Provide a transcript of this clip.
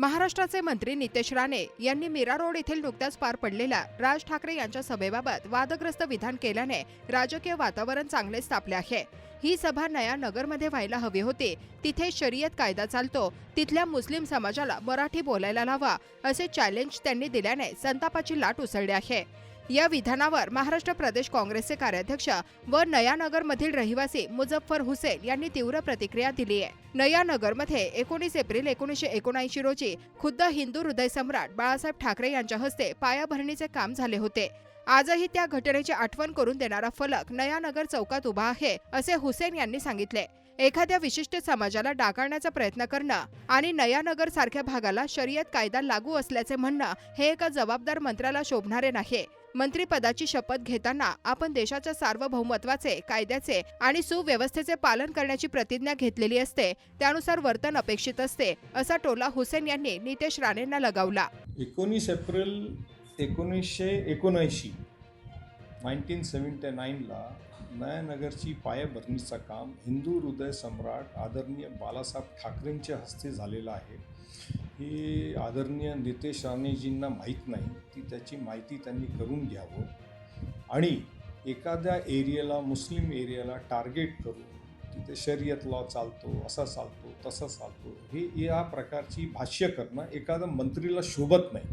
महाराष्ट्राचे मंत्री नितेश राणे यांनी मीरा रोड येथील नुकत्याच पार पडलेल्या राज ठाकरे यांच्या सभेबाबत वादग्रस्त विधान केल्याने राजकीय वातावरण चांगलेच तापले आहे. ही सभा नया नगरमध्ये व्हायला हवी होती. तिथे शर्यत कायदा चालतो. तिथल्या मुस्लिम समाजाला मराठी बोलायला लावा असे चॅलेंज त्यांनी दिल्याने संतापाची लाट उसळली आहे. या विधानावर महाराष्ट्र प्रदेश काँग्रेसचे कार्याध्यक्ष व नयानगरमधील रहिवासी मुझफ्फर हुसेन यांनी तीव्र प्रतिक्रिया दिली आहे. नयानगरमध्ये एकोणीस एप्रिल एकोणीसशे एकोणऐंशी रोजी खुद्द हिंदू हृदय सम्राट बाळासाहेब ठाकरे यांच्या हस्ते पायाभरणीचे काम झाले होते. आजही त्या घटनेची आठवण करून देणारा फलक नयानगर चौकात उभा आहे असे हुसेन यांनी सांगितले. एखाद्या विशिष्ट समाजाला डागाळण्याचा प्रयत्न करणं आणि नयानगर सारख्या भागाला शर्यत कायदा लागू असल्याचे म्हणणं हे एका जबाबदार मंत्र्याला शोभणारे नाही. मंत्रीपदाची शपथ घेताना आपण देशाच्या सार्वभौमत्वाचे कायद्याचे आणि सुव्यवस्थेचे पालन करण्याची प्रतिज्ञा घेतलेली असते त्यानुसार वर्तन अपेक्षित असते असा टोला हुसेन यांनी नितेश राणेंना लगावला. एकोणीस एप्रिल एकोणीसशे एकोणऐंशी नाईन्टीन सेवन्टी नाईनला नयानगरची पायाभरणीचं काम हिंदू हृदय सम्राट आदरणीय बालासाहेब ठाकरेंच्या हस्ते झालेलं आहे. हे आदरणीय नितेश राणेजींना माहीत नाही ती त्याची माहिती त्यांनी करून घ्यावं आणि एखाद्या एरियाला मुस्लिम एरियाला टार्गेट करून तिथे शर्यत लॉ चालतो असा चालतो तसा चालतो हे या प्रकारची भाष्य करणं एखाद्या मंत्रीला शोभत नाही.